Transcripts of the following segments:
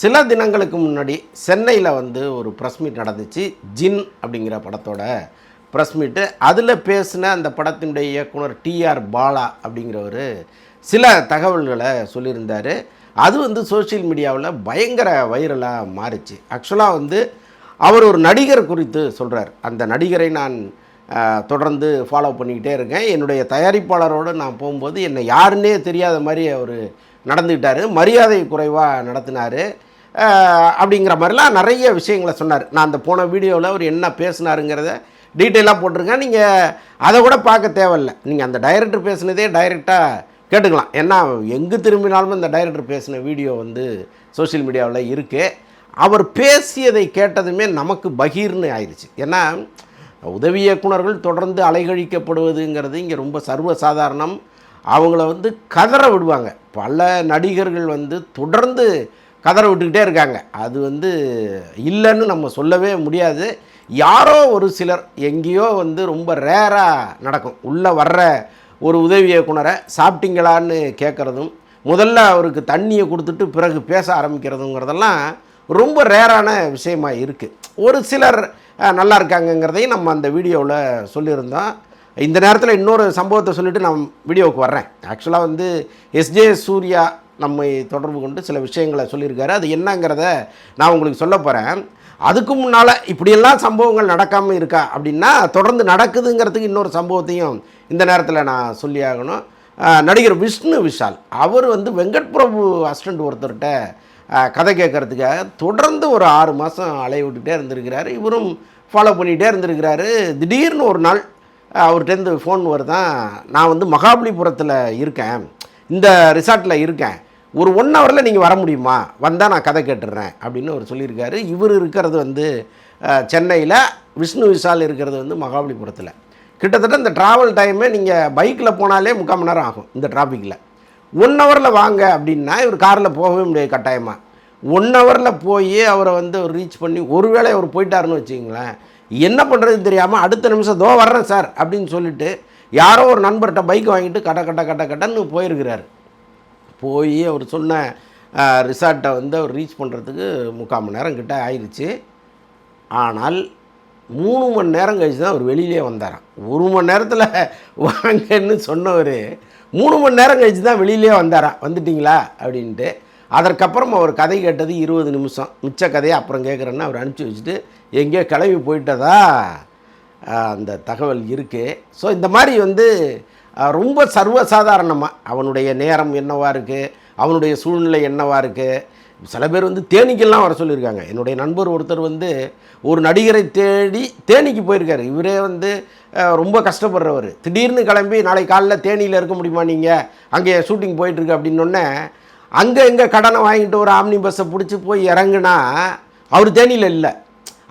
சில தினங்களுக்கு முன்னாடி சென்னையில் வந்து ஒரு ப்ரெஸ் மீட் நடந்துச்சு. ஜின் அப்படிங்கிற படத்தோட ப்ரெஸ் மீட்டு அதில் பேசின அந்த படத்தினுடைய இயக்குனர் டிஆர் பாலா அப்படிங்கிறவர் சில தகவல்களை சொல்லியிருந்தார். அது வந்து சோஷியல் மீடியாவில் பயங்கர வைரலாக மாறிச்சு. ஆக்சுவலாக வந்து அவர் ஒரு நடிகர் குறித்து சொல்கிறார் அந்த நடிகரை நான் தொடர்ந்து ஃபாலோ பண்ணிக்கிட்டே இருக்கேன். என்னுடைய தயாரிப்பாளரோடு நான் போகும்போது என்னை யாருன்னே தெரியாத மாதிரி அவர் நடந்துக்கிட்டார். மரியாதை குறைவாக நடத்தினார். அப்படிங்கிற மாதிரிலாம் நிறைய விஷயங்களை சொன்னார். நான் அந்த போன வீடியோவில் அவர் என்ன பேசினாருங்கிறத டீட்டெயிலாக போட்டிருக்கேன் நீங்கள் அதை கூட பார்க்க தேவையில்ல. நீங்கள் அந்த டைரக்டர் பேசுனதே டைரெக்டாக கேட்டுக்கலாம். ஏன்னா எங்கே திரும்பினாலும் இந்த டைரக்டர் பேசின வீடியோ வந்து சோஷியல் மீடியாவில் இருக்குது அவர் பேசியதை கேட்டதுமே நமக்கு பகீர்னு ஆயிடுச்சு ஏன்னா உதவி இயக்குனர்கள் தொடர்ந்து அலைகழிக்கப்படுவதுங்கிறது இங்கே ரொம்ப சர்வசாதாரணம். அவங்கள வந்து கதற விடுவாங்க. பல நடிகர்கள் வந்து தொடர்ந்து கதற விட்டுக்கிட்டே இருக்காங்க. அது வந்து இல்லைன்னு நம்ம சொல்லவே முடியாது. யாரோ ஒரு சிலர் எங்கேயோ வந்து ரொம்ப ரேராக நடக்கும். உள்ளே வர்ற ஒரு உதவி இயக்குனரை சாப்பிட்டீங்களான்னு கேட்குறதும் முதல்ல அவருக்கு தண்ணியை கொடுத்துட்டு பிறகு பேச ஆரம்பிக்கிறதுங்கிறதெல்லாம் ரொம்ப ரேரான விஷயமா இருக்குது ஒரு சிலர் நல்லா இருக்காங்கங்கிறதையும் நம்ம அந்த வீடியோவில் சொல்லியிருந்தோம். இந்த நேரத்தில் இன்னொரு சம்பவத்தை சொல்லிவிட்டு நான் வீடியோவுக்கு வர்றேன். ஆக்சுவலாக வந்து எஸ்ஜே சூர்யா நம்மை தொடர்பு கொண்டு சில விஷயங்களை சொல்லியிருக்காரு. அது என்னங்கிறத நான் உங்களுக்கு சொல்ல போகிறேன் அதுக்கு முன்னால் இப்படியெல்லாம் சம்பவங்கள் நடக்காமல் இருக்கா அப்படின்னா தொடர்ந்து நடக்குதுங்கிறதுக்கு இன்னொரு சம்பவத்தையும் இந்த நேரத்தில் நான் சொல்லி ஆகணும். நடிகர் விஷ்ணு விஷால் அவர் வந்து வெங்கட் பிரபு அசிஸ்டண்ட் ஒருத்தர்கிட்ட கதை கேட்குறதுக்காக தொடர்ந்து ஒரு ஆறு மாதம் அலைய விட்டுக்கிட்டே இருந்திருக்கிறாரு. இவரும் ஃபாலோ பண்ணிகிட்டே இருந்திருக்கிறாரு. திடீர்னு ஒரு நாள் அவர்கிட்டேருந்து ஃபோன் வருதான். நான் வந்து மகாபலிபுரத்தில் இருக்கேன். இந்த ரிசார்ட்டில் இருக்கேன். ஒரு ஒன் ஹவரில் நீங்கள் வர முடியுமா? வந்தால் நான் கதை கேட்டுடுறேன் அப்படின்னு அவர் சொல்லியிருக்காரு. இவர் இருக்கிறது வந்து சென்னையில் விஷ்ணு விஷால் இருக்கிறது வந்து மகாபலிபுரத்தில். கிட்டத்தட்ட இந்த ட்ராவல் டைமே நீங்கள் பைக்கில் போனாலே முக்கால் மணி நேரம் ஆகும் இந்த டிராஃபிக்கில் ஒன் ஹவரில் வாங்க அப்படின்னா இவர் காரில் போகவே முடியாது கட்டாயமாக ஒன் ஹவரில் போய் அவரை வந்து ரீச் பண்ணி ஒருவேளை அவர் போயிட்டாருன்னு வச்சிங்களேன் என்ன பண்ணுறதுன்னு தெரியாமல் அடுத்த நிமிஷம் தோ வர்றேன் சார் அப்படின்னு சொல்லிட்டு யாரோ ஒரு நண்பர்கிட்ட பைக் வாங்கிட்டு கட்ட கட்ட கட்ட கட்டன்னு போயிருக்கிறாரு. போய் அவர் சொன்ன ரிசார்ட்டை வந்து அவர் ரீச் பண்ணுறதுக்கு முக்கால் மணி நேரம் கிட்ட ஆயிடுச்சு ஆனால் மூணு மணி நேரம் கழிச்சு தான் அவர் வெளியிலே வந்தாராம். ஒரு மணி நேரத்தில் வாங்கன்னு சொன்னவர் மூணு மணி நேரம் கழிச்சு தான் வெளியிலே வந்தாராம். வந்துட்டிங்களா? அப்படின்ட்டு. அதற்கப்புறம் அவர் கதை கேட்டது இருபது நிமிஷம். மிச்ச கதையை அப்புறம் கேட்குறேன்னு அவர் அனுப்பிச்சி வச்சுட்டு எங்கேயோ கிளம்பி போயிட்டதா? அந்த தகவல் இருக்குது ஸோ இந்த மாதிரி வந்து ரொம்ப சர்வசாதாரணமாக அவனுடைய நேரம் என்னவாக இருக்குது அவனுடைய சூழ்நிலை என்னவாக இருக்குது சில பேர் வந்து தேனிக்கெல்லாம் வர சொல்லியிருக்காங்க. என்னுடைய நண்பர் ஒருத்தர் வந்து ஒரு நடிகரை தேடி தேனிக்கு போயிருக்காரு. இவரே வந்து ரொம்ப கஷ்டப்படுறவர். திடீர்னு கிளம்பி நாளை காலைல தேனியில் இருக்க முடியுமா நீங்கள் அங்கே ஷூட்டிங் போயிட்டுருக்கு அப்படின்னொன்னே அங்கே எங்கே கடனை வாங்கிட்டு ஒரு ஆம்னி பஸ்ஸை பிடிச்சி போய் இறங்குனா அவர் தேனியில் இல்லை.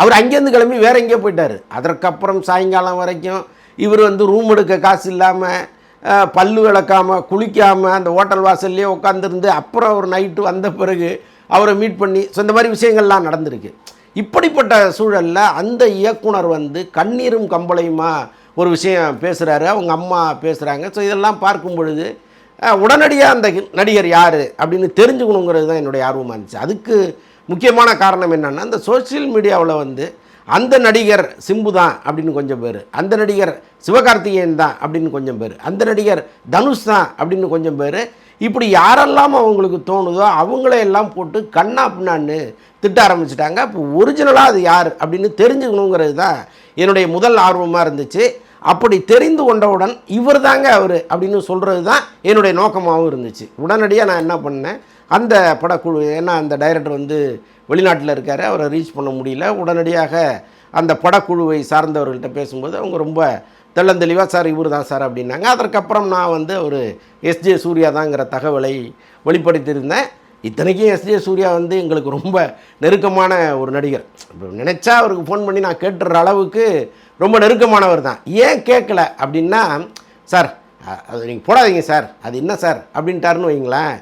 அவர் அங்கேருந்து கிளம்பி வேற எங்கேயோ போயிட்டார். அதற்கப்புறம் சாயங்காலம் வரைக்கும் இவர் வந்து ரூம் எடுக்க காசு இல்லாமல் பல்லு விளக்காமல் குளிக்காமல் அந்த ஹோட்டல் வாசல்லையே உட்காந்துருந்து அப்புறம் ஒரு நைட்டு வந்த பிறகு அவரை மீட் பண்ணி ஸோ இந்த மாதிரி விஷயங்கள்லாம் நடந்திருக்கு. இப்படிப்பட்ட சூழலில் அந்த இயக்குனர் வந்து கண்ணீரும் கம்பளையுமா ஒரு விஷயம் பேசுகிறாரு அவங்க அம்மா பேசுகிறாங்க ஸோ இதெல்லாம் பார்க்கும் பொழுது உடனடியாக அந்த நடிகர் யார் அப்படின்னு தெரிஞ்சுக்கணுங்கிறது தான் என்னுடைய ஆர்வமாக இருந்துச்சு. அதுக்கு முக்கியமான காரணம் என்னென்னா இந்த சோஷியல் மீடியாவில் வந்து அந்த நடிகர் சிம்பு தான் அப்படின்னு கொஞ்சம் பேர். அந்த நடிகர் சிவகார்த்திகேயன் தான் அப்படின்னு கொஞ்சம் பேர். அந்த நடிகர் தனுஷ் தான் அப்படின்னு கொஞ்சம் பேர். இப்படி யாரெல்லாம் அவங்களுக்கு தோணுதோ அவங்களையெல்லாம் போட்டு கண்ணா பின்னான்னு திட்ட ஆரம்பிச்சிட்டாங்க. இப்போ ஒரிஜினலாக அது யார் அப்படின்னு தெரிஞ்சுக்கணுங்கிறது தான் என்னுடைய முதல் ஆர்வமாக இருந்துச்சு. அப்படி தெரிந்து கொண்டவுடன் இவர் தாங்க அவர் அப்படின்னு சொல்கிறது தான் என்னுடைய நோக்கமாகவும் இருந்துச்சு. உடனடியாக நான் என்ன பண்ணேன்? அந்த படக்குழு ஏன்னா அந்த டைரக்டர் வந்து வெளிநாட்டில் இருக்கார் அவரை ரீச் பண்ண முடியல. உடனடியாக அந்த படக்குழுவை சார்ந்தவர்கள்ட்ட பேசும்போது அவங்க ரொம்ப தெள்ளந்தெளிவாக சார் இவர் தான் சார் அப்படின்னாங்க. அதற்கப்புறம் நான் வந்து ஒரு எஸ்ஜே சூர்யா தாங்கிற தகவலை வெளிப்படுத்தியிருந்தேன். இத்தனைக்கும் எஸ்ஜே சூர்யா வந்து எங்களுக்கு ரொம்ப நெருக்கமான ஒரு நடிகர். இப்போ நினச்சா அவருக்கு ஃபோன் பண்ணி நான் கேட்டுற அளவுக்கு ரொம்ப நெருக்கமானவர் தான். ஏன் கேட்கல அப்படின்னா சார் அது நீங்கள் போடாதீங்க சார். அது என்ன சார்? அப்படின்ட்டாருன்னு வைங்களேன்.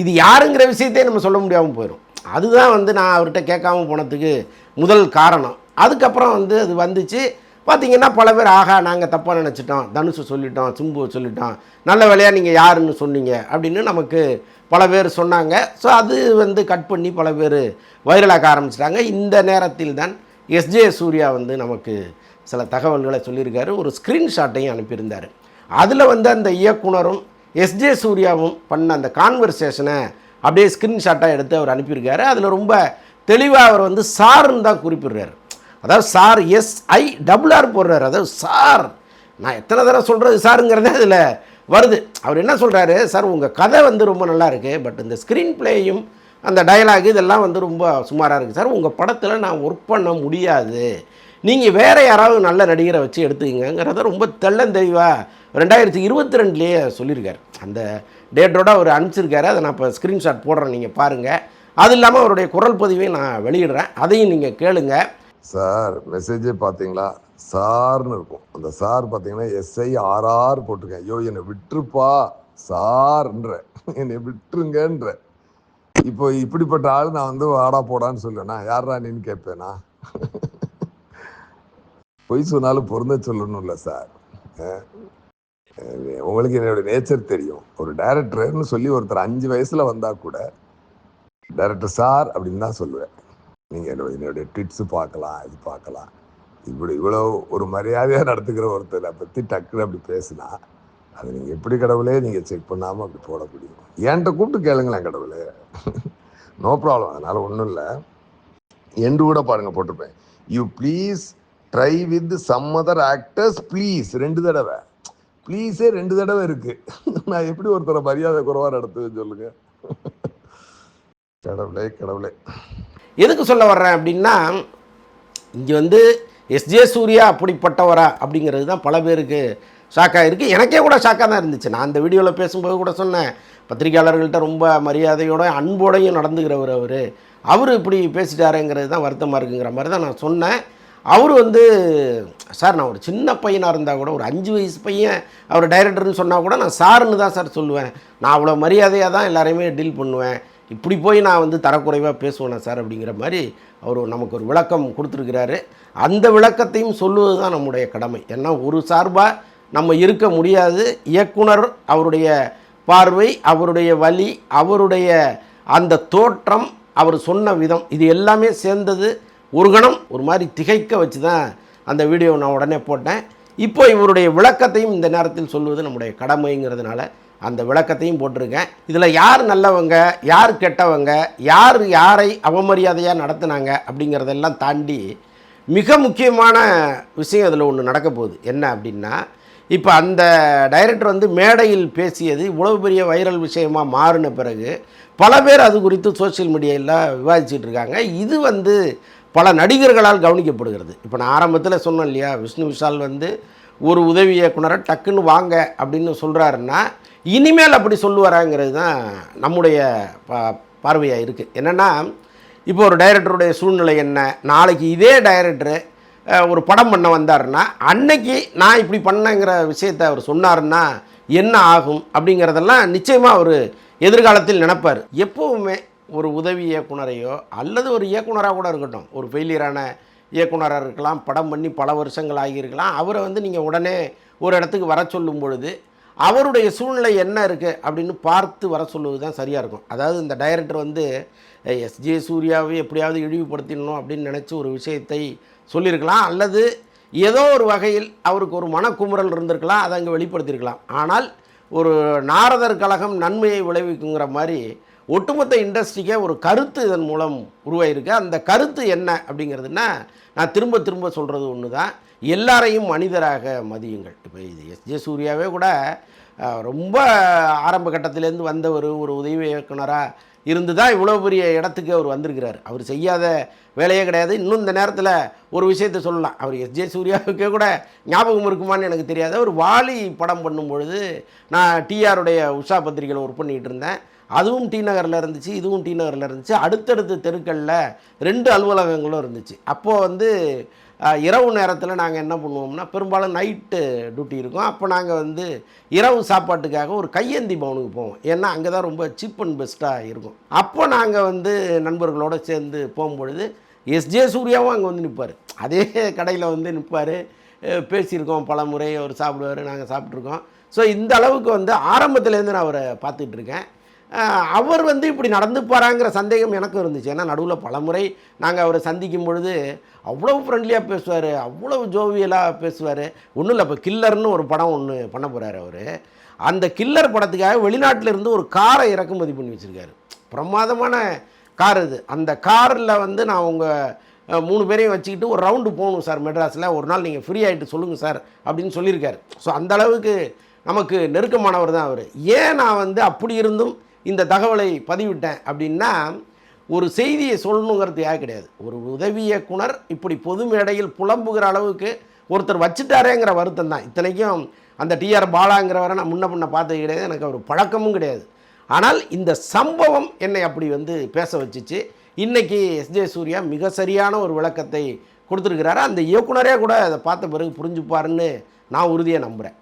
இது யாருங்கிற விஷயத்தையே நம்ம சொல்ல முடியாமல் போயிடும் அதுதான் வந்து நான் அவர்கிட்ட கேட்காம போனதுக்கு முதல் காரணம். அதுக்கப்புறம் வந்து அது வந்துச்சு. பார்த்தீங்கன்னா பல பேர் ஆகா நாங்கள் தப்பாக நினச்சிட்டோம். தனுஷை சொல்லிட்டோம் சிம்புவை சொல்லிட்டோம். நல்ல வேலையாக நீங்கள் யாருன்னு சொன்னீங்க. அப்படின்னு நமக்கு பல பேர் சொன்னாங்க. ஸோ அது வந்து கட் பண்ணி பல பேர் வைரலாக ஆரம்பிச்சிட்டாங்க. இந்த நேரத்தில் தான் எஸ்ஜே சூர்யா வந்து நமக்கு சில தகவல்களை சொல்லியிருக்காரு. ஒரு ஸ்க்ரீன்ஷாட்டையும் அனுப்பியிருந்தார். அதில் வந்து அந்த இயக்குனரும் எஸ்ஜே சூர்யாவும் பண்ண அந்த கான்வர்சேஷனை அப்படியே ஸ்க்ரீன்ஷாட்டாக எடுத்து அவர் அனுப்பியிருக்காரு. அதில் ரொம்ப தெளிவாக அவர் வந்து சார்ன்னு தான் குறிப்பிடுறாரு. அதாவது சார் எஸ் ஐ டபுள்ஆர் போடுறாரு. அதாவது சார் நான் எத்தனை தடவை சொல்கிறது சாருங்கிறதே அதில் வருது. அவர் என்ன சொல்கிறாரு சார் உங்கள் கதை வந்து ரொம்ப நல்லா இருக்குது பட் இந்த ஸ்க்ரீன் பிளேயும் அந்த டயலாக் இதெல்லாம் வந்து ரொம்ப சுமாராக இருக்குது சார் உங்கள் படத்தில் நான் ஒர்க் பண்ண முடியாது. நீங்கள் வேறு யாராவது நல்ல நடிகரை வச்சு எடுத்துக்கங்கிறத ரொம்ப தெள்ளந்தெளிவாக ரெண்டாயிரத்தி இருபத்தி ரெண்டுலேயே சொல்லியிருக்காரு. அந்த டேட்டோட அவர் அனுப்பிச்சிருக்காரு. அதை நான் இப்போ ஸ்க்ரீன்ஷாட் போடுறேன். நீங்கள் பாருங்கள் அது இல்லாமல் அவருடைய குரல் பதிவையும் நான் வெளியிடுறேன். அதையும் நீங்கள் கேளுங்க. சார் மெசேஜே பார்த்தீங்களா சார்னு இருக்கும். அந்த சார் பார்த்தீங்கன்னா எஸ்ஐ ஆர்ஆர் போட்டிருக்கேன். ஐயோ என்னை விட்டுருப்பா. சார்ன்ற. என்னை விட்டுருங்கன்ற. இப்போ இப்படிப்பட்ட ஆள் நான் வந்து வாடா போடான்னு சொல்லுவேனா? யாரா நீன்னு கேட்பேனா பொய் சொன்னாலும் பொருந்த இல்லை சார். உங்களுக்கு என்னோட நேச்சர் தெரியும். ஒரு டைரக்டர்னு சொல்லி ஒருத்தர் அஞ்சு வயசுல வந்தா கூட டைரக்டர் சார் அப்படின்னு தான் சொல்லுவேன். நீங்கள் என்னோட என்னுடைய ட்விட்ஸு பார்க்கலாம் இது பார்க்கலாம். இப்படி இவ்வளோ ஒரு மரியாதையாக நடத்துக்கிற ஒருத்தரை பற்றி டக்குன்னு அப்படி பேசினா அது நீங்கள் எப்படி கடவுளே நீங்கள் செக் பண்ணாமல் அப்படி போட முடியும்? என்கிட்ட கூப்பிட்டு கேளுங்களேன் கடவுளே. நோ ப்ராப்ளம் அதனால் ஒன்றும் இல்லை. என்று கூட பாருங்க போட்டிருப்பேன். You please try with some other actors please ரெண்டு தடவை. ப்ளீஸே ரெண்டு தடவை இருக்கு. நான் எப்படி ஒருத்தரை மரியாதை குறைவாக நடத்துவேன்னு சொல்லுங்க. கடவுளே கடவுளே. எதுக்கு சொல்ல வர்றேன் அப்படின்னா இங்கே வந்து எஸ்ஜே சூர்யா அப்படிப்பட்டவரா அப்படிங்கிறது தான் பல பேருக்கு ஷாக்காக இருக்குது எனக்கே கூட ஷாக்காக தான் இருந்துச்சு. நான் அந்த வீடியோவில் பேசும்போது கூட சொன்னேன். பத்திரிகையாளர்கள்ட்ட ரொம்ப மரியாதையோட அன்போடையும் நடந்துக்கிறவர் அவர். அவர் இப்படி பேசிட்டாருங்கிறது தான் வருத்தமாக இருக்குங்கிற மாதிரி தான் நான் சொன்னேன். அவர் வந்து சார் நான் ஒரு சின்ன பையனாக இருந்தால் கூட ஒரு அஞ்சு வயசு பையன் அவர் டைரக்டர்னு சொன்னால் கூட நான் சாருன்னு தான் சார் சொல்லுவேன். நான் அவ்வளோ மரியாதையாக தான் எல்லாரையுமே டீல் பண்ணுவேன். இப்படி போய் நான் வந்து தரக்குறைவாக பேசுவேனா சார் அப்படிங்கிற மாதிரி அவர் நமக்கு ஒரு விளக்கம் கொடுத்துருக்கிறாரு. அந்த விளக்கத்தையும் சொல்லுவது தான் நம்முடைய கடமை. ஏன்னா ஒரு சார்பாக நம்ம இருக்க முடியாது. இயக்குனர் அவருடைய பார்வை அவருடைய வழி அவருடைய அந்த தோற்றம் அவர் சொன்ன விதம் இது எல்லாமே சேர்ந்தது ஒரு கணம் ஒரு மாதிரி திகைக்க வச்சு தான் அந்த வீடியோ நான் உடனே போட்டேன். இப்போ இவருடைய விளக்கத்தையும் இந்த நேரத்தில் சொல்வது நம்முடைய கடமைங்கிறதுனால அந்த விளக்கத்தையும் போட்டிருக்கேன். இதில் யார் நல்லவங்க யார் கெட்டவங்க யார் யாரை அவமரியாதையாக நடத்துனாங்க அப்படிங்கிறதெல்லாம் தாண்டி மிக முக்கியமான விஷயம் அதில் ஒன்று நடக்க போகுது. என்ன அப்படின்னா இப்போ அந்த டைரக்டர் வந்து மேடையில் பேசியது இவ்வளவு பெரிய வைரல் விஷயமாக மாறின பிறகு பல பேர் அது குறித்து சோஷியல் மீடியாவில் விவாதிச்சுட்டு இருக்காங்க. இது வந்து பல நடிகர்களால் கவனிக்கப்படுகிறது. இப்போ நான் ஆரம்பத்தில் சொன்னேன் இல்லையா விஷ்ணு விஷால் வந்து ஒரு உதவி இயக்குனரை டக்குன்னு வாங்க அப்படின்னு சொல்கிறாருன்னா இனிமேல் அப்படி சொல்லுவாராங்கிறது தான் நம்முடைய பா பார்வையாக இருக்குது என்னென்னா இப்போ ஒரு டைரக்டருடைய சூழ்நிலை என்ன? நாளைக்கு இதே டைரக்டரு ஒரு படம் பண்ண வந்தாருன்னா அன்னைக்கு நான் இப்படி பண்ணேங்கிற விஷயத்தை அவர் சொன்னாருன்னா என்ன ஆகும் அப்படிங்கிறதெல்லாம் நிச்சயமாக அவர் எதிர்காலத்தில் நினப்பார். எப்போவுமே ஒரு உதவி இயக்குனரையோ அல்லது ஒரு இயக்குனராக கூட இருக்கட்டும். ஒரு ஃபெயிலியரான இயக்குனராக இருக்கலாம் படம் பண்ணி பல வருஷங்கள் ஆகியிருக்கலாம். அவரை வந்து நீங்கள் உடனே ஒரு இடத்துக்கு வர சொல்லும் பொழுது அவருடைய சூழ்நிலை என்ன இருக்குது அப்படின்னு பார்த்து வர சொல்லுவது தான் சரியாக இருக்கும். அதாவது இந்த டைரக்டர் வந்து எஸ்ஜே சூர்யாவை எப்படியாவது இழிவுபடுத்திடணும் அப்படின்னு நினச்சி ஒரு விஷயத்தை சொல்லியிருக்கலாம். அல்லது ஏதோ ஒரு வகையில் அவருக்கு ஒரு மனக்குமுறல் இருந்திருக்கலாம் அதை அங்கே வெளிப்படுத்தியிருக்கலாம். ஆனால் ஒரு நாரதர் கழகம் நன்மையை விளைவிக்குங்கிற மாதிரி ஒட்டுமொத்த இண்டஸ்ட்ரிக்கே ஒரு கருத்து இதன் மூலம் உருவாயிருக்கு. அந்த கருத்து என்ன அப்படிங்கிறதுனா நான் திரும்ப திரும்ப சொல்கிறது ஒன்று தான் எல்லாரையும் மனிதராக மதியுங்கள். இப்போ இது எஸ்ஜே சூர்யாவே கூட ரொம்ப ஆரம்ப கட்டத்திலேருந்து வந்தவர் ஒரு உதவி இயக்குனராக இருந்து தான் இவ்வளோ பெரிய இடத்துக்கு அவர் வந்திருக்கிறார். அவர் செய்யாத வேலையே கிடையாது. இன்னும் இந்த நேரத்தில் ஒரு விஷயத்தை சொல்லலாம். அவர் எஸ். ஜே. சூர்யாவுக்கே கூட ஞாபகம் இருக்குமான்னு எனக்கு தெரியாது. அவர் வாலி படம் பண்ணும் பொழுது நான் டிஆருடைய உஷா பத்திரிகையில் ஒர்க் பண்ணிகிட்டு இருந்தேன். அதுவும் டி நகரில் இருந்துச்சு இதுவும் டி நகரில் இருந்துச்சு. அடுத்தடுத்த தெருக்களில் ரெண்டு அலுவலகங்களும் இருந்துச்சு. அப்போது வந்து இரவு நேரத்தில் நாங்கள் என்ன பண்ணுவோம்னா பெரும்பாலும் நைட்டு டியூட்டி இருக்கும். அப்போ நாங்கள் வந்து இரவு சாப்பாட்டுக்காக ஒரு கையேந்தி பவனுக்கு போவோம். ஏன்னா அங்கே தான் ரொம்ப சீப் அண்ட் பெஸ்ட்டாக இருக்கும். அப்போ நாங்கள் வந்து நண்பர்களோடு சேர்ந்து போகும்பொழுது எஸ்ஜே சூர்யாவும் அங்கே வந்து நிற்பார் அதே கடையில் வந்து நிற்பார் பேசியிருக்கோம் பல முறை அவர் சாப்பிடுவார் நாங்கள் சாப்பிட்ருக்கோம் ஸோ இந்த அளவுக்கு வந்து ஆரம்பத்துலேருந்து நான் அவரை பார்த்துட்ருக்கேன் அவர் வந்து இப்படி நடந்துப்பாராங்கிற சந்தேகம் எனக்கும் இருந்துச்சு. ஏன்னா நடுவில் பல முறை நாங்கள் அவரை சந்திக்கும் பொழுது அவ்வளோ ஃப்ரெண்ட்லியாக பேசுவார் அவ்வளோ ஜோவியலாக பேசுவார். ஒன்றும் இல்லை இப்போ கில்லர்னு ஒரு படம் ஒன்று பண்ண போகிறாரு அவர். அந்த கில்லர் படத்துக்காக வெளிநாட்டில் இருந்து ஒரு காரை இறக்குமதி பண்ணி வச்சுருக்காரு. பிரமாதமான கார் இது. அந்த காரில் வந்து நான் உங்கள் மூணு பேரையும் வச்சுக்கிட்டு ஒரு ரவுண்டு போகணும் சார் மெட்ராஸில். ஒரு நாள் நீங்கள் ஃப்ரீ ஆகிட்டு சொல்லுங்கள் சார் அப்படின்னு சொல்லியிருக்காரு. ஸோ அந்த அளவுக்கு நமக்கு நெருக்கமானவர் தான் அவர். ஏன் நான் வந்து அப்படி இருந்தும் இந்த தகவலை பதிவிட்டேன் அப்படின்னா ஒரு செய்தியை சொல்லணுங்கிறது சொல்லணுங்கிறதுக்காக கிடையாது. ஒரு உதவி இயக்குனர் இப்படி பொது மேடையில் புலம்புகிற அளவுக்கு ஒருத்தர் வச்சுட்டாரேங்கிற வருத்தம் தான். இத்தனைக்கும் அந்த டிஆர் பாலாங்கிறவரை நான் முன்ன பின்ன பார்த்தது கிடையாது. எனக்கு ஒரு பழக்கமும் கிடையாது. ஆனால் இந்த சம்பவம் என்னை அப்படி வந்து பேச வச்சுச்சு. எஸ் எஸ்ஜே சூர்யா மிக சரியான ஒரு விளக்கத்தை கொடுத்துருக்கிறாரு. அந்த இயக்குனரே கூட அதை பார்த்த பிறகு புரிஞ்சுப்பாருன்னு நான் உறுதியாக நம்புகிறேன்